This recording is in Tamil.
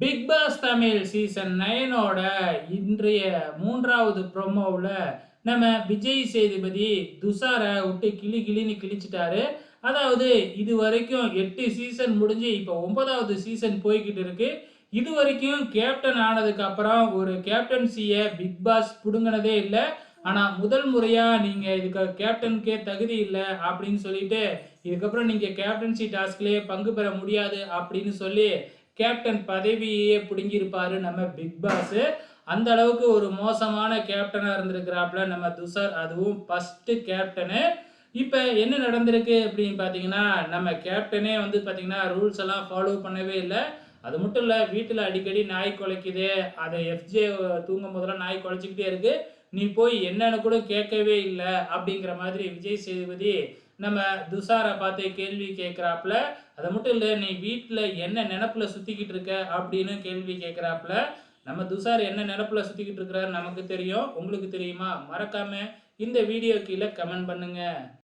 பிக் பாஸ் தமிழ் சீசன் நைனோட இன்றைய மூன்றாவது ப்ரோமோவில் நம்ம விஜய் சேதுபதி துஷாரை விட்டு கிளி கிளின்னு கிழிச்சிட்டாரு. அதாவது இது வரைக்கும் எட்டு சீசன் முடிஞ்சு இப்போ ஒன்பதாவது சீசன் போய்கிட்டு இருக்கு. இது வரைக்கும் கேப்டன் ஆனதுக்கு அப்புறம் ஒரு கேப்டன்சியை பிக் பாஸ் பிடுங்கினதே இல்லை. ஆனால் முதல் முறையாக நீங்கள் இதுக்கு கேப்டனுக்கே தகுதி இல்லை அப்படின்னு சொல்லிட்டு இதுக்கப்புறம் நீங்கள் கேப்டன்சி டாஸ்க்லேயே பங்கு பெற முடியாது அப்படின்னு சொல்லி கேப்டன் பதவியே பிடுங்கியிருப்பாரு நம்ம பிக் பாஸ். அந்த அளவுக்கு ஒரு மோசமான கேப்டனாக இருந்திருக்கிறாப்புல நம்ம துஷார். அதுவும் ஃபஸ்ட்டு கேப்டனு. இப்போ என்ன நடந்திருக்கு அப்படின்னு பார்த்தீங்கன்னா நம்ம கேப்டனே வந்து பார்த்தீங்கன்னா ரூல்ஸ் எல்லாம் ஃபாலோ பண்ணவே இல்லை. அது மட்டும் இல்லை வீட்டில் அடிக்கடி நாய் குலைக்குது. அதை எஃப்ஜே தூங்கும் போதெல்லாம் நாய் குலைச்சிக்கிட்டே இருக்கு. நீ போய் என்னன்னு கூட கேட்கவே இல்லை அப்படிங்கிற மாதிரி விஜய் சேதுபதி நம்ம துஷாரை பார்த்து கேள்வி கேட்குறாப்புல அது மட்டும் இல்லை நீ வீட்டில் என்ன நினப்பில் சுற்றிக்கிட்டு இருக்க அப்படின்னு கேள்வி கேட்குறாப்புல நம்ம துஷார் என்ன நினப்பில் சுற்றிக்கிட்டு இருக்கிறாரு நமக்கு தெரியும். உங்களுக்கு தெரியுமா? மறக்காமல் இந்த வீடியோ கீழே கமெண்ட் பண்ணுங்கள்